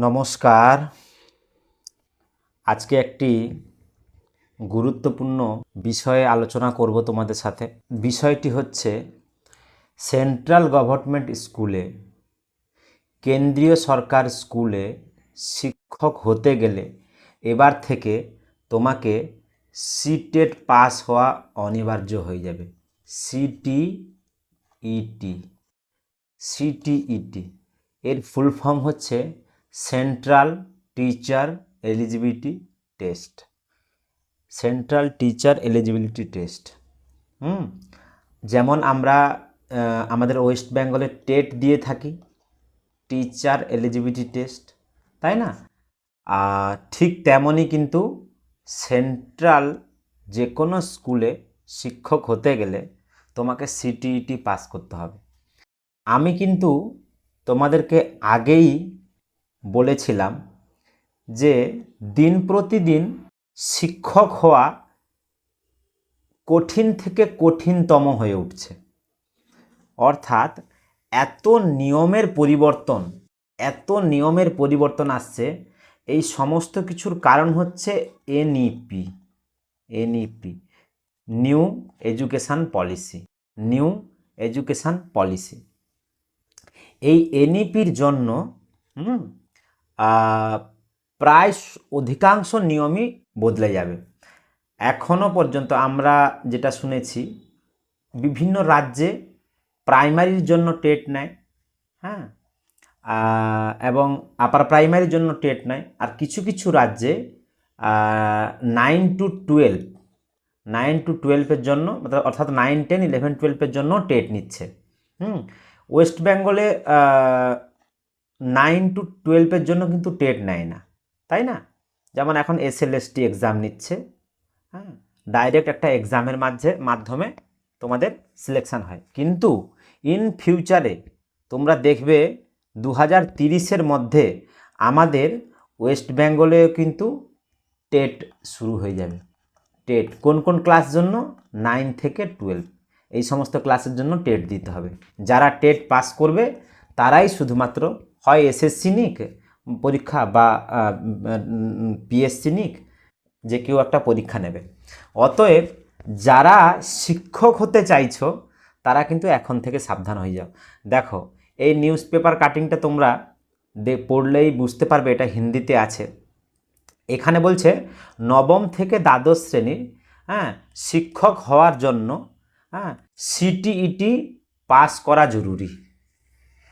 নমস্কার। আজকে একটি গুরুত্বপূর্ণ বিষয়ে আলোচনা করব তোমাদের সাথে। বিষয়টি হচ্ছে, সেন্ট্রাল গভর্নমেন্ট স্কুলে, কেন্দ্রীয় সরকার স্কুলে শিক্ষক হতে গেলে এবার থেকে তোমাকে সিটেট পাস হওয়া অনিবার্য হয়ে যাবে। CT CTET CTET. এর ফুল ফর্ম হচ্ছে central teacher eligibility test. Central teacher eligibility test. Hmm? যেমন আমরা আমাদের ওয়েস্ট বেঙ্গলে টেট দিয়ে থাকি, টিচার এলিজিবিলিটি টেস্ট, তাই না? ঠিক তেমনই কিন্তু সেন্ট্রাল যে কোনো স্কুলে শিক্ষক হতে গেলে তোমাকে সিটিইটি পাস করতে হবে। আমি কিন্তু তোমাদেরকে আগেই বলেছিলাম যে দিন প্রতিদিন শিক্ষক হওয়া কঠিন থেকে কঠিনতম হয়ে উঠছে। অর্থাৎ এত নিয়মের পরিবর্তন, এত নিয়মের পরিবর্তন আসছে, এই সমস্ত কিছুর কারণ হচ্ছে NEP NEP, new education policy, new education policy. এই এনইপির জন্য প্রায় অধিকাংশ নিয়মই বদলে যাবে। এখনও পর্যন্ত আমরা যেটা শুনেছি, বিভিন্ন রাজ্যে প্রাইমারির জন্য টেট নেয় হ্যাঁ? এবং আপার প্রাইমারির জন্য টেট নেয়। আর কিছু কিছু রাজ্যে nine to twelve, nine to টুয়েলভের জন্য, অর্থাৎ- নাইন, টেন, ইলেভেন, টুয়েলভের জন্য টেট নিচ্ছে। হুম? ওয়েস্ট বেঙ্গলে নাইন টু টুয়েলভের জন্য কিন্তু টেট নেয় না, তাই না? যেমন এখন এসএলএসটি এক্সাম নিচ্ছে হ্যাঁ? ডাইরেক্ট একটা এক্সামের মাঝে, মাধ্যমে তোমাদের সিলেকশান হয়। কিন্তু ইন ফিউচারে তোমরা দেখবে দু হাজার তিরিশের মধ্যে আমাদের ওয়েস্ট বেঙ্গলেও কিন্তু টেট শুরু হয়ে যাবে। টেট কোন কোন ক্লাস জন্য? নাইন থেকে টুয়েলভ। এই সমস্ত ক্লাসের জন্য টেট দিতে হবে। যারা টেট পাস করবে, তারাই শুধুমাত্র হয় এসএসসি নিক, পরীক্ষা বা পিএসসি নিক, যে কেউ একটা পরীক্ষা নেবে। অতএব যারা শিক্ষক হতে চাইছো, তারা কিন্তু এখন থেকে সাবধান হয়ে যাও। দেখো, এই নিউজ পেপার কাটিংটা তোমরা পড়লেই বুঝতে পারবে এটা হিন্দিতে আছে। এখানে বলছে, নবম থেকে দ্বাদশ শ্রেণির হ্যাঁ শিক্ষক হওয়ার জন্য হ্যাঁ সিটিইটি পাস করা জরুরি।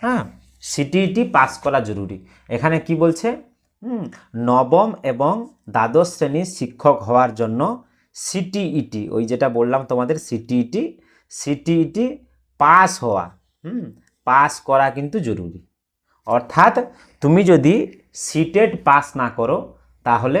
হ্যাঁ সিটিইটি পাস করা জরুরি। এখানে কি বলছে? নবম এবং দ্বাদশ শ্রেণির শিক্ষক হওয়ার জন্য সিটিইটি ওই যেটা বললাম তোমাদের সিটিইটি সিটিইটি পাস হওয়া, হুম পাস করা কিন্তু জরুরি। অর্থাৎ তুমি যদি সিটেট পাস না করো, তাহলে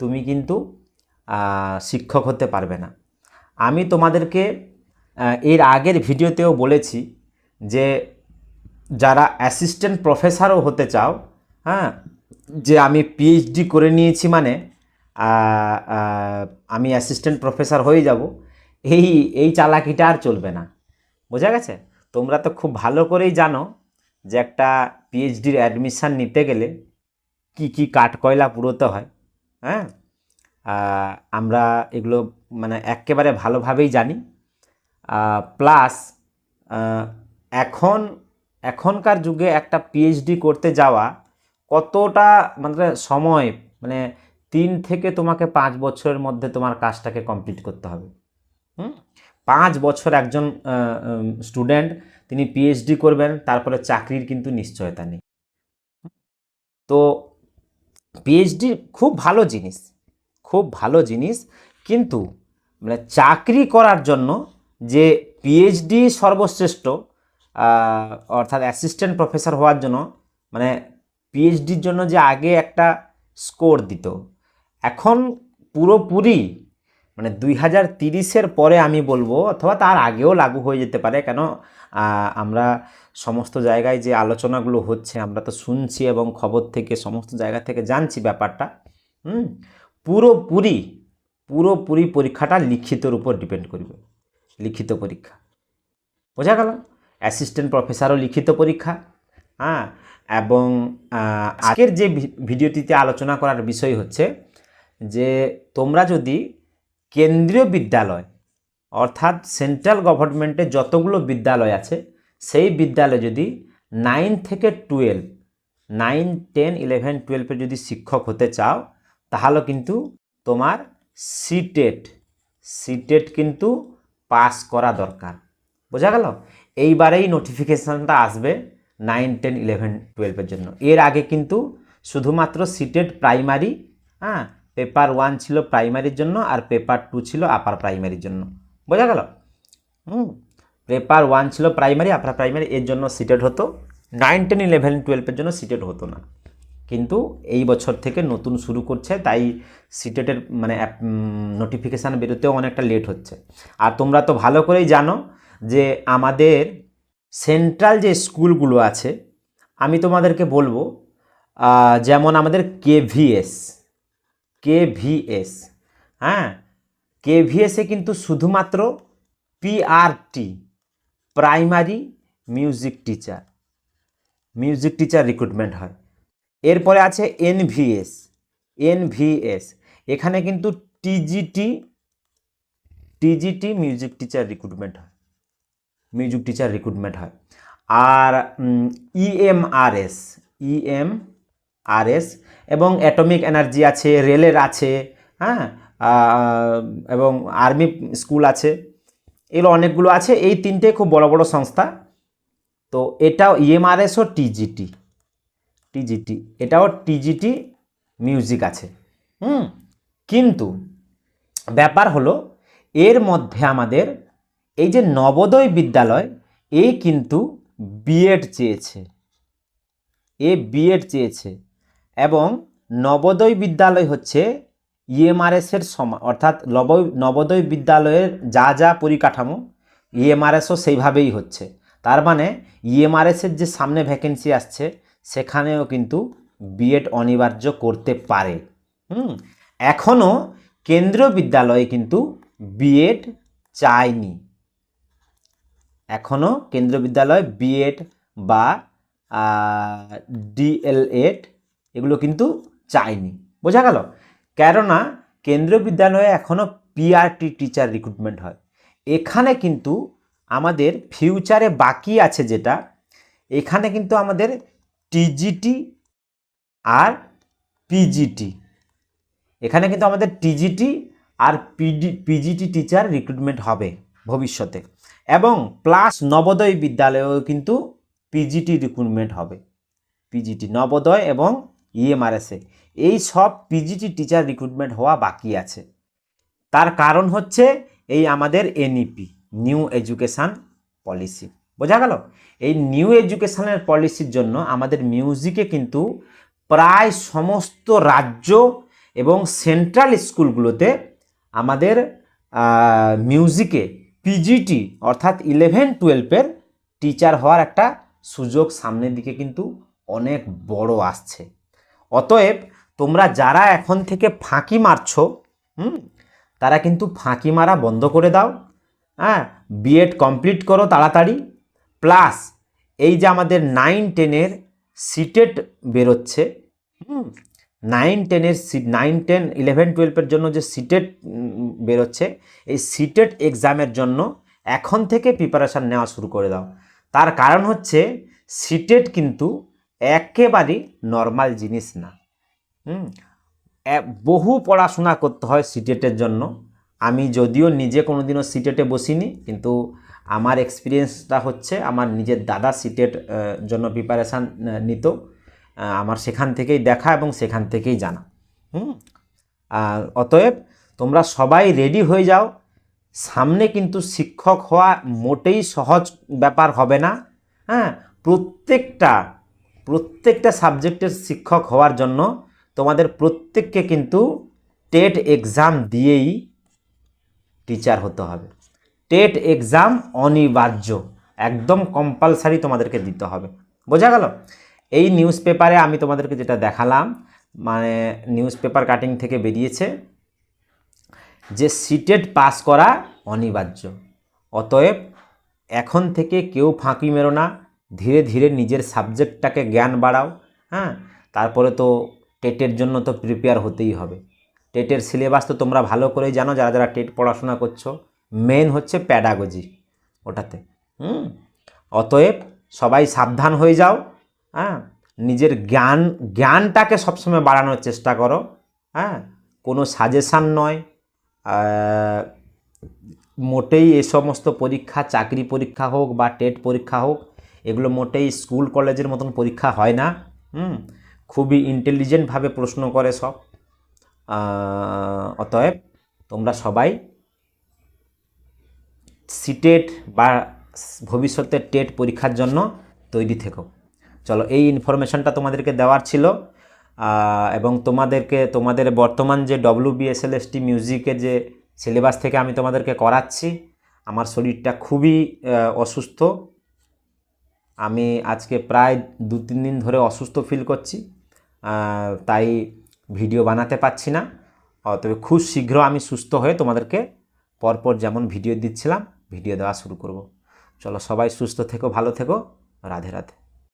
তুমি কিন্তু শিক্ষক হতে পারবে না। আমি তোমাদেরকে এর আগের ভিডিওতেও বলেছি যে যারা অ্যাসিস্ট্যান্ট প্রফেসরও হতে চাও হ্যাঁ যে আমি পিএইচডি করে নিয়েছি মানে আমি অ্যাসিস্ট্যান্ট প্রফেসর হয়ে যাব, এই এই চালাকিটা আর চলবে না। বোঝা গেছে? তোমরা তো খুব ভালো করেই জানো যে একটা পিএইচডির অ্যাডমিশান নিতে গেলে কি কি কাঠকয়লা পুরোতে হয় হ্যাঁ? আমরা এগুলো মানে একেবারে ভালোভাবেই জানি। প্লাস এখন এখনকার যুগে একটা পিএইচডি করতে যাওয়া কতটা মানে সময় মানে তিন থেকে তোমাকে পাঁচ বছরের মধ্যে তোমার কাজটাকে কমপ্লিট করতে হবে। হুম? পাঁচ বছর একজন স্টুডেন্ট তিনি পিএইচডি করবেন, তারপরে চাকরির কিন্তু নিশ্চয়তা নেই। তো পিএইচডি খুব ভালো জিনিস, খুব ভালো জিনিস, কিন্তু মানে চাকরি করার জন্য যে পিএইচডি সর্বশ্রেষ্ঠ অর্থাৎ অ্যাসিস্ট্যান্ট প্রফেসর হওয়ার জন্য মানে পিএইচডির জন্য যে আগে একটা স্কোর দিত। এখন পুরোপুরি মানে দুই হাজার তিরিশের পরে আমি বলব, অথবা তার আগেও লাগু হয়ে যেতে পারে, কেন আমরা সমস্ত জায়গায় যে আলোচনাগুলো হচ্ছে, আমরা তো শুনছি এবং খবর থেকে, সমস্ত জায়গা থেকে জানছি ব্যাপারটা, হুম, পুরোপুরি পুরোপুরি পরীক্ষাটা লিখিতর উপর ডিপেন্ড করবে। লিখিত পরীক্ষা। বোঝা গেল? অ্যাসিস্ট্যান্ট প্রফেসরও লিখিত পরীক্ষা হ্যাঁ এবং আজকের যে ভিডিওটিতে আলোচনা করার বিষয় হচ্ছে যে তোমরা যদি কেন্দ্রীয় বিদ্যালয়, অর্থাৎ সেন্ট্রাল গভর্নমেন্টের যতগুলো বিদ্যালয় আছে, সেই বিদ্যালয়ে যদি নাইন থেকে টুয়েলভ, নাইন, টেন, ইলেভেন টুয়েলভে যদি শিক্ষক হতে চাও, তাহলে কিন্তু তোমার সিটেট সিটেট কিন্তু পাস করা দরকার। বোঝা গেল? এইবারেই নোটিফিকেশানটা আসবে নাইন টেন ইলেভেন টুয়েলভের জন্য। এর আগে কিন্তু শুধুমাত্র সিটেট প্রাইমারি হ্যাঁ পেপার ওয়ান ছিল প্রাইমারির জন্য আর পেপার টু ছিল আপার প্রাইমারির জন্য। বোঝা গেল? হুম পেপার ওয়ান ছিল প্রাইমারি আপার প্রাইমারি এর জন্য সিটেড হতো। নাইন টেন ইলেভেন টুয়েলভের জন্য সিটেড হতো না। কিন্তু এই বছর থেকে নতুন শুরু করছে, তাই সিটেটের মানে নোটিফিকেশান বেরোতেও অনেকটা লেট হচ্ছে। আর তোমরা তো ভালো করেই জানো যে আমাদের সেন্ট্রাল যে স্কুলগুলো আছে, আমি তোমাদেরকে বলব যেমন আমাদের কেভিএস কেভিএস হ্যাঁ? কেভিএসে কিন্তু শুধুমাত্র PRT primary music teacher music teacher recruitment হয়। এরপরে আছে এনভিএস এনভিএস এখানে কিন্তু TGT TGT music teacher recruitment হয়। মিউজিক টিচার রিক্রুটমেন্ট হয়। আর E ইএমআরএস ইএমআরএস এবং অ্যাটমিক এনার্জি আছে রেলের আছে হ্যাঁ? এবং আর্মি স্কুল আছে। এগুলো অনেকগুলো আছে। এই তিনটে খুব বড় বড় সংস্থা। তো এটাও ইএমআরএস ও টিজিটি টিজিটি এটাও টিজিটি মিউজিক আছে। হুম? কিন্তু ব্যাপার হলো, এর মধ্যে আমাদের এই যে নবোদয় বিদ্যালয় এই কিন্তু বিএড চেয়েছে। এ বিএড চেয়েছে এবং নবোদয় বিদ্যালয় হচ্ছে ইএমআরএসের সমান, অর্থাৎ নব- নবোদয় বিদ্যালয়ের যা যা পরিকাঠামো ইএমআরএসও সেইভাবেই হচ্ছে। তার মানে ইএমআরএসের যে সামনে ভ্যাকেন্সি আসছে, সেখানেও কিন্তু বিএড অনিবার্য করতে পারে। হুম? এখনও কেন্দ্রীয় বিদ্যালয়ে কিন্তু বিএড চায়নি। এখনও কেন্দ্রীয় বিদ্যালয় বিএড বা ডিএলএড এগুলো কিন্তু চায়নি। বোঝা গেল? কেননা কেন্দ্রীয় বিদ্যালয়ে এখনও পিআরটি টিচার রিক্রুটমেন্ট হয়। এখানে কিন্তু আমাদের ফিউচারে বাকি আছে যেটা, এখানে কিন্তু আমাদের টিজিটি আর পিজিটি এখানে কিন্তু আমাদের টিজিটি আর পিডি পিজিটি টিচার রিক্রুটমেন্ট হবে। ভবিষ্যতে। এবং প্লাস নবোদয় বিদ্যালয়েও কিন্তু পিজিটি রিক্রুটমেন্ট হবে। পিজিটি নবোদয় এবং ইএমআরএসে এই সব পিজিটি টিচার রিক্রুটমেন্ট হওয়া বাকি আছে। তার কারণ হচ্ছে এই আমাদের এনইপি নিউ এডুকেশান পলিসি বোঝা গেল? এই নিউ এডুকেশনের পলিসির জন্য আমাদের মিউজিকে কিন্তু প্রায় সমস্ত রাজ্য এবং সেন্ট্রাল স্কুলগুলোতে আমাদের মিউজিকে পিজিটি অর্থাৎ ইলেভেন টুয়েলভের টিচার হওয়ার একটা সুযোগ সামনের দিকে কিন্তু অনেক বড় আসছে। অতএব তোমরা যারা এখন থেকে ফাঁকি মারছো, হুম, তারা কিন্তু ফাঁকি মারা বন্ধ করে দাও। হ্যাঁ বিএড কমপ্লিট করো তাড়াতাড়ি। প্লাস এই যে আমাদের নাইন টেনের সিটেট বেরোচ্ছে, হুম নাইন টেনের সিট নাইন টেন ইলেভেন টুয়েলভের জন্য যে সিটেট বেরোচ্ছে, এই সিটেট এক্সামের জন্য এখন থেকে প্রিপারেশান নেওয়া শুরু করে দাও। তার কারণ হচ্ছে সিটেট কিন্তু একেবারেই নর্মাল জিনিস না। বহু পড়াশোনা করতে হয় সিটেটের জন্য। আমি যদিও নিজে কোনোদিনও সিটেটে বসিনি, কিন্তু আমার এক্সপিরিয়েন্সটা হচ্ছে আমার নিজের দাদা সিটেট জন্য প্রিপারেশান নিত। আমার সেখান থেকেই দেখা এবং সেখান থেকেই জানা। হুম? অতএব তোমরা সবাই রেডি হয়ে যাও। সামনে কিন্তু শিক্ষক হওয়া মোটেই সহজ ব্যাপার হবে না। হ্যাঁ প্রত্যেকটা প্রত্যেকটা সাবজেক্টের শিক্ষক হওয়ার জন্য তোমাদের প্রত্যেককে কিন্তু টেট এক্সাম দিয়েই টিচার হতে হবে। টেট এক্সাম অনিবার্য, একদম কম্পালসারি তোমাদেরকে দিতে হবে। বোঝা গেল? এই নিউজ পেপারে আমি তোমাদেরকে যেটা দেখালাম মানে নিউজ পেপার কাটিং থেকে বেরিয়েছে, যে সিটেট পাস করা অনিবার্য। অতএব এখন থেকে কেউ ফাঁকি মেরো না, ধীরে ধীরে নিজের সাবজেক্টটাকে জ্ঞান বাড়াও হ্যাঁ? তারপরে তো টেটের জন্য তো প্রিপেয়ার হতেই হবে। টেটের সিলেবাস তো তোমরা ভালো করেই জানো, যারা যারা টেট পড়াশোনা করছ মেন হচ্ছে প্যাডাগজি ওটাতে, হুম? অতএব সবাই সাবধান হয়ে যাও হ্যাঁ? নিজের জ্ঞান, জ্ঞানটাকে সবসময় বাড়ানোর চেষ্টা করো হ্যাঁ? কোনো সাজেশান নয়। মোটেই এ সমস্ত পরীক্ষা, চাকরি পরীক্ষা হোক বা টেট পরীক্ষা হোক, এগুলো মোটেই স্কুল কলেজের মতন পরীক্ষা হয় না। হুম? খুবই ইন্টেলিজেন্টভাবে প্রশ্ন করে সব। অতএব তোমরা সবাই সিটেট বা ভবিষ্যতে টেট পরীক্ষার জন্য তৈরি থেকো। চলো, এই ইনফরমেশনটা তোমাদেরকে দেওয়ার ছিল এবং তোমাদেরকে, তোমাদের বর্তমান যে ডব্লিউ বিএসএলএসটি মিউজিকের যে সিলেবাস থেকে আমি তোমাদেরকে করাচ্ছি, আমার শরীরটা খুবই অসুস্থ। আমি আজকে প্রায় দু তিন দিন ধরে অসুস্থ ফিল করছি তাই ভিডিও বানাতে পারছি না। তবে খুব শীঘ্র আমি সুস্থ হয়ে তোমাদেরকে পরপর যেমন ভিডিও দিচ্ছিলাম ভিডিও দেওয়া শুরু করব। চলো, সবাই সুস্থ থেকো, ভালো থেকো, রাধে রাধে।